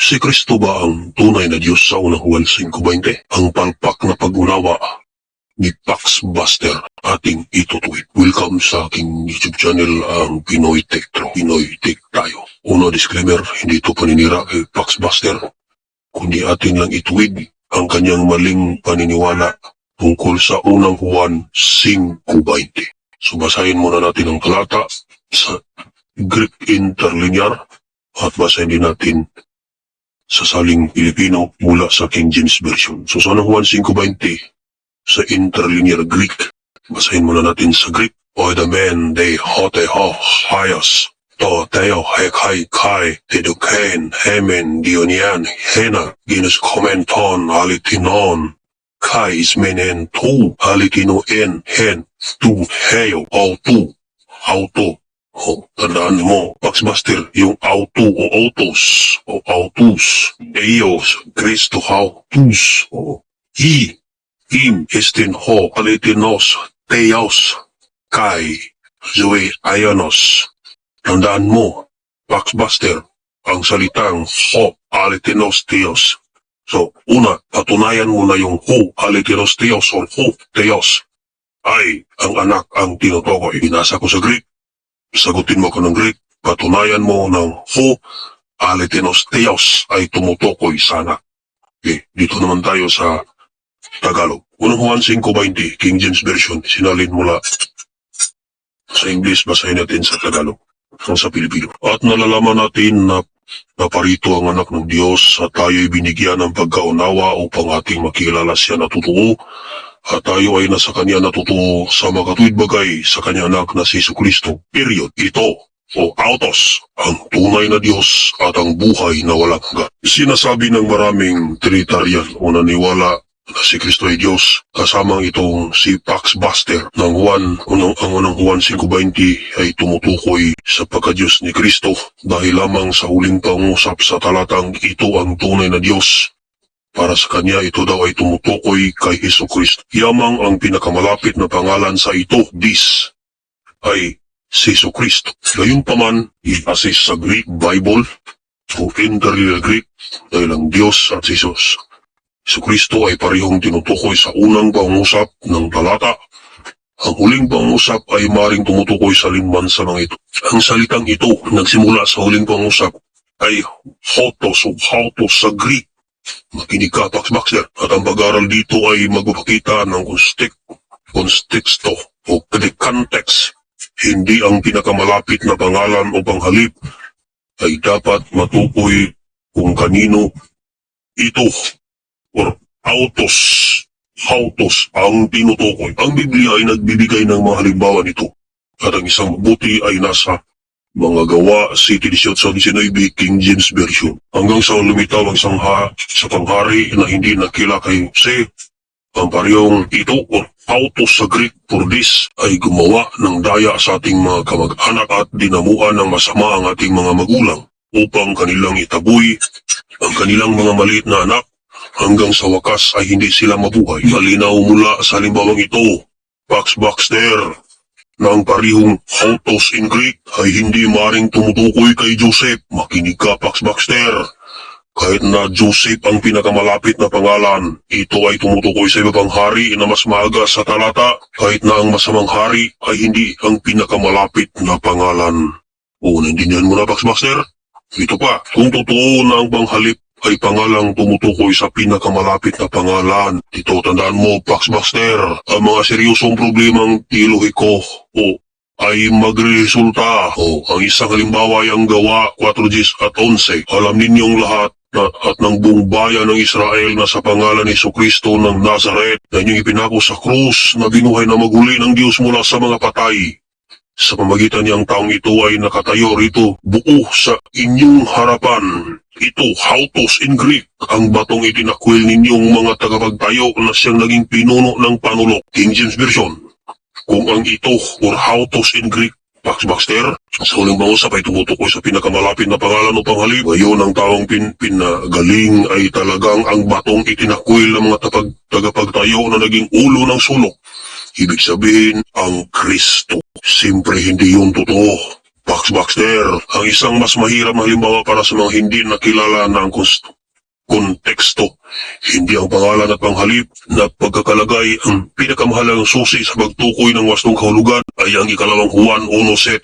Si Kristo ba ang tunay na Diyos sa unang Juan 5.20? Ang palpak na pag-unawa ni Pax Buster ating itutuwid. Welcome sa aking YouTube channel ang Pinoy Tech Tro. Pinoy Tech tayo. Una disclaimer, hindi ito paninira kay Pax Buster, kundi atin lang ituwid ang kanyang maling paniniwala tungkol sa unang Juan 5.20. So basahin muna natin ang talata sa Greek Interlinear at basahin din natin sa saling Pilipino mula sa King James Version. So sa unang Juan 5.20 sa Interlinear Greek, basahin muna natin sa Greek. O the men they hote ho hayas to teo hekai kai teduken hemen dionian hena genus commenton alitinon kai ismenen tu alitino en hen tu heyo auto auto Oh, tandaan mo, Paxmaster, yung auto o autos o autos, eos, Cristo autos, o i, im, estin ho, alitinos, teos, kai, zoe, ayanos. Tandaan mo, Paxmaster, ang salitang ho, alitinos, teos. So, una, patunayan mo na yung ho, alitinos, teos, or ho, teos, ay ang anak ang tinutukoy. Binasa ko sa Greek, sagutin mo ko ng Greek, patunayan mo ng ho, alitinos theos ay tumutukoy sa anak. Okay, dito naman tayo sa Tagalog. Unang Juan 5.20, King James Version, sinalin mula sa English, basahin natin sa Tagalog, o sa Pilipino. At nalalaman natin na naparito ang anak ng Diyos at tayo'y binigyan ng pagkaunawa upang ating makilala siya na totoo at tayo ay nasa kanya natutuo sa makatuwid bagay sa kanya anak na si Isu Kristo. Period. Ito o autos, ang tunay na Diyos at ang buhay na walang hanggan. Sinasabi ng maraming Trinitarian o naniwala na si Kristo ay Diyos, kasamang itong si Pax Buster ng Juan, unang, ang unang Juan 5.20 ay tumutukoy sa pagka-Diyos ni Kristo dahil lamang sa huling pangusap sa talatang ito ang tunay na Diyos para sa kanya ito daw ay tumutukoy kay Heso Kristo. Yamang ang pinakamalapit na pangalan sa ito, this, ay si Heso Kristo. Gayunpaman, ibase sa Greek Bible o Interlinear Greek dahil ang Diyos at Jesus. Heso Kristo ay parehong tinutukoy sa unang pangusap ng talata. Ang huling pangusap ay maring tumutukoy sa linman sa mga ito. Ang salitang ito, nagsimula sa huling pangusap, ay hotos o hautos sa Greek Makinig ka, Pax Baxter, at ang pag-aaral dito ay magpapakita ng konstek, konsteksto o context. Hindi ang pinakamalapit na pangalan o panghalip ay dapat matukoy kung kanino ito or autos, autos ang tinutukoy. Ang Biblia ay nagbibigay ng mga halimbawa nito at ang isang mabuti ay nasa mga gawa City 1819 King James Version. Hanggang sa lumitaw ang isang ha sa panghari na hindi nakila kay Jose, ang parehong ito o autos sa Greek for this ay gumawa ng daya sa ating mga kamag-anak at dinamuan ng masama ang ating mga magulang upang kanilang itaboy ang kanilang mga maliit na anak hanggang sa wakas ay hindi sila mabuhay. Malinaw mula sa halimbawang ito, Pax Baxter, na ang parihong autos in Greek ay hindi maring tumutukoy kay Joseph. Makinig ka, Pax Baxter. Kahit na Joseph ang pinakamalapit na pangalan, ito ay tumutukoy sa iba pang hari na mas maaga sa talata, kahit na ang masamang hari ay hindi ang pinakamalapit na pangalan. O, naintindihan mo na, Pax Baxter? Ito pa, kung totoo na ang panghalip ay pangalang tumutukoy sa pinakamalapit na pangalan. Dito tandaan mo, Pax Baxter, ang mga seryosong problemang tilohiko o ay magresulta. O, ang isang halimbawa ay ang gawa 4 at 11. Alam ninyong lahat na, at ng buong bayan ng Israel na sa pangalan ni Kristo ng Nazareth na inyong ipinako sa krus na binuhay na maguli ng Diyos mula sa mga patay. Sa pamagitan niyang taong ito ay nakatayo rito buo sa inyong harapan. Ito, hautos in Greek, ang batong itinakwil ninyong mga tagapagtayo na siyang naging pinuno ng panulok. King James Version. Kung ang ito or hautos in Greek, Pax Baxter, sa huling pangusap ay tumutukoy sa pinakamalapit na pangalan o panghalip. Ngayon ang taong pin pinagaling ay talagang ang batong itinakwil ng mga tapag tagapagtayo na naging ulo ng sulok. Ibig sabihin, ang Kristo. Siyempre hindi yun totoo. Pax Baxter, ang isang mas mahirap na halimbawa para sa mga hindi nakilala na ang konteksto. Hindi ang pangalan at panghalip na pagkakalagay ang pinakamahalagang susi sa pagtukoy ng wastong kahulugan ay ang ikalawang Juan 1.7.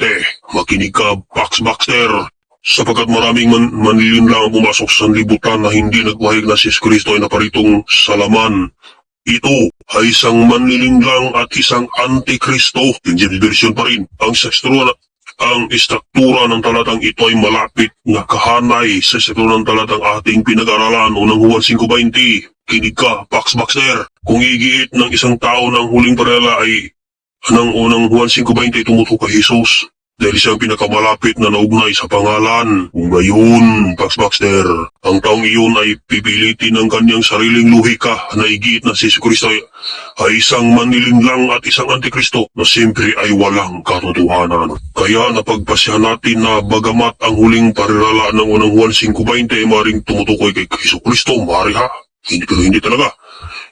Makinig ka, Pax Baxter. Sapagkat maraming man manlilin lang ang pumasok sa libutan na hindi nagpahig na si Kristo ay naparitong sa laman. Ito ay isang manliling lang at isang antikristo. King James Version pa rin. Ang struktura, ang istruktura ng talatang ito ay malapit na kahanay sa struktura ng talatang ating pinag-aralan unang Juan 5.20. Kinig ka, Pax Baxter. Kung igiit ng isang tao ng huling parela ay ng unang Juan 5.20 tumutok kay Jesus dahil siyang pinakamalapit na naugnay sa pangalan. Kung gayon, Pax Baxter, ang taong iyon ay pipilitin ng kanyang sariling luhika na igiit na si Kristo ay, isang manilinlang at isang antikristo na siyempre ay walang katotohanan. Kaya napagpasya natin na bagamat ang huling parirala ng unang Juan 5.20 ay maring tumutukoy kay Kristo Kristo, mari ha? Hindi, pero hindi talaga.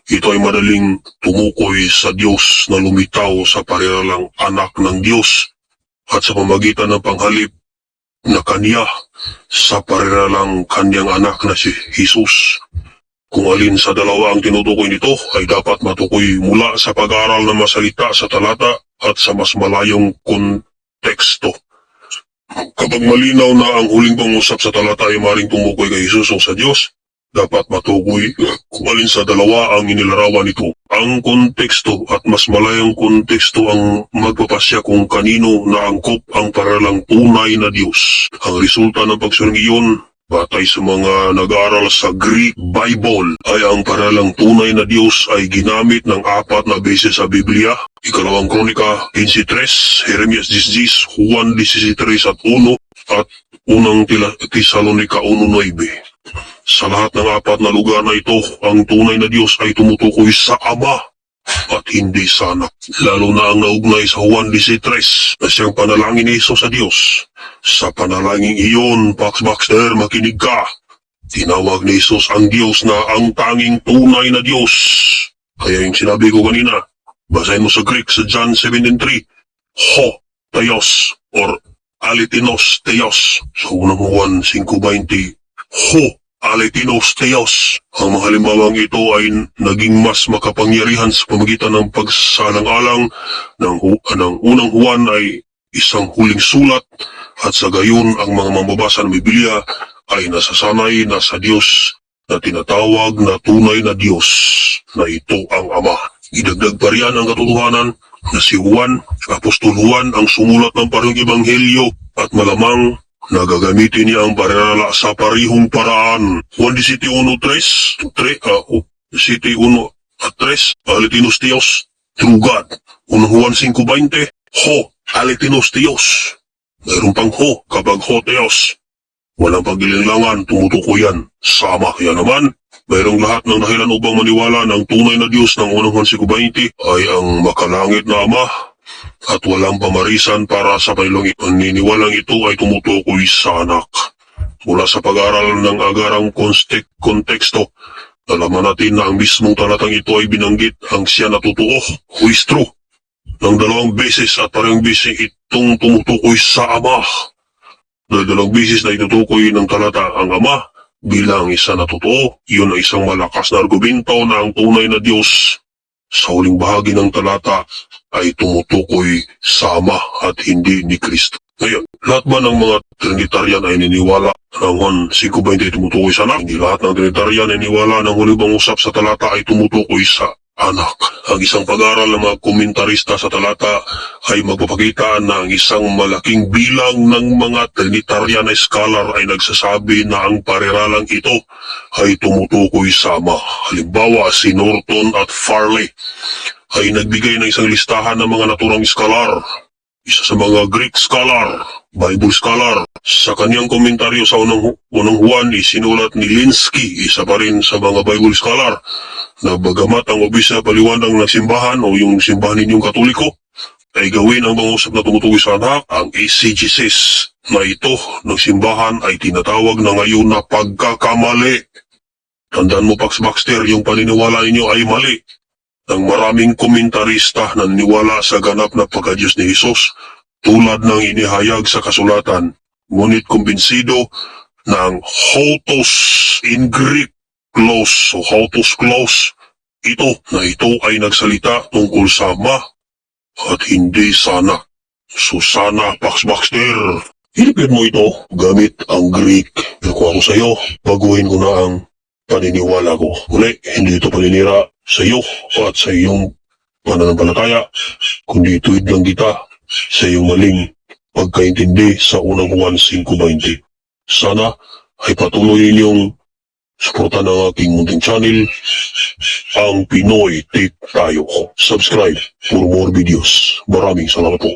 Ito ay madaling tumukoy sa Diyos na lumitaw sa pariralang anak ng Diyos at sa pamagitan ng panghalip na kanya sa pariralang kanyang anak na si Jesus. Kung alin sa dalawa ang tinutukoy nito ay dapat matukoy mula sa pag-aaral ng masalita sa talata at sa mas malayong konteksto. Kapag malinaw na ang huling pangusap sa talata ay maring tumukoy kay Jesus o sa Diyos, dapat matukoy kung alin sa dalawa ang inilarawan nito. Ang konteksto at mas malayang konteksto ang magpapasya kung kanino na angkop ang paralang tunay na Diyos. Ang resulta ng pagsuring iyon, batay sa mga nag-aaral sa Greek Bible, ay ang paralang tunay na Diyos ay ginamit ng apat na beses sa Biblia. Ikalawang Kronika 15.3, Jeremias 10.10, Juan 16.3 at 1, at unang Tesalonika 1.9. Sa lahat ng apat na lugar na ito, ang tunay na Diyos ay tumutukoy sa Ama at hindi sa anak. Lalo na ang naugnay sa Juan 13 na siyang panalangin ni Iso sa Diyos. Sa panalangin iyon, Pax Baxter, makinig ka. Tinawag ni Isos ang Diyos na ang tanging tunay na Diyos. Kaya yung sinabi ko kanina, basahin mo sa Greek sa John 17.3, Ho, Theos, or Alitinos Theos. Sa unang Juan 5.20, Ho, Alitinos Theos. Ang mga halimbawang ito ay naging mas makapangyarihan sa pamagitan ng pagsalang-alang ng, ng unang Juan ay isang huling sulat at sa gayon ang mga mambabasa ng Biblia ay nasasanay na sa Diyos na tinatawag na tunay na Diyos na ito ang Ama. Idagdag pa riyan ang katotohanan na si Juan, Apostol Juan ang sumulat ng parehong ebanghelyo at malamang nagagamitin niya ang parirala sa parihong paraan. Juan 11.3, 3, uh, oh, 11 at 3, Alitinos Dios, True God. Unang Juan 5.20, Ho, Alitinos Dios. Mayroon pang ho, kapag ho Dios. Walang pagdilinlangan, tumutuko yan. Sama yan naman. Mayroong lahat ng dahilan upang maniwala ng tunay na Diyos ng unang Juan 5.20 ay ang makalangit na Ama at walang pamarisan para sa panilong paniniwalang ito ay tumutukoy sa anak. Mula sa pag-aral ng agarang konteksto, nalaman natin na ang mismong talatang ito ay binanggit ang siya na totoo, who is true, ng dalawang beses at parang beses itong tumutukoy sa Ama. Dahil dalawang beses na itutukoy ng talata ang Ama bilang isa na totoo, iyon ay isang malakas na argumento na ang tunay na Diyos sa huling bahagi ng talata ay tumutukoy sa Ama at hindi ni Kristo. Ngayon, lahat ba ng mga Trinitarian ay niniwala ng Juan 5.20 ay tumutukoy sa anak? Hindi lahat ng Trinitarian ay niniwala ng huling pangusap sa talata ay tumutukoy sa anak. Ang isang pag-aaral ng mga komentarista sa talata ay magpapakita na ang isang malaking bilang ng mga Trinitarian scholar ay nagsasabi na ang pariralang ito ay tumutukoy sa Ama. Halimbawa, si Norton at Farley ay nagbigay ng isang listahan ng mga naturang scholar. Isa sa mga Greek scholar, Bible scholar. Sa kanyang komentaryo sa unang, unang Juan, isinulat ni Linsky, isa pa rin sa mga Bible scholar, na bagamat ang obisya paliwanag ng simbahan o yung simbahan ninyong katoliko, ay gawin ang pangusap na tumutukoy sa anak, ang ACGCs na ito ng simbahan ay tinatawag na ngayon na pagkakamali. Tandaan mo, Pax Baxter, yung paniniwala ninyo ay mali. Ang maraming komentarista na naniwala sa ganap na pagkadyos ni Jesus tulad ng inihayag sa kasulatan, ngunit kumbinsido ang hotos in Greek clause o hotos clause, ito na ito ay nagsalita tungkol sa ma at hindi sana. So sana, Pax Baxter, Hilipin mo ito gamit ang Greek. Nakuha ko sa iyo, baguhin ko na ang paniniwala ko. Uli, hindi ito paninira sa iyo at sa iyong pananampalataya, kundi ituid lang kita sa iyong maling pagkaintindi sa unang Juan 5.20. Sana ay patuloy ninyong suportan ang aking munting channel, ang Pinoy Tip Tayo. Subscribe for more videos. Maraming salamat po.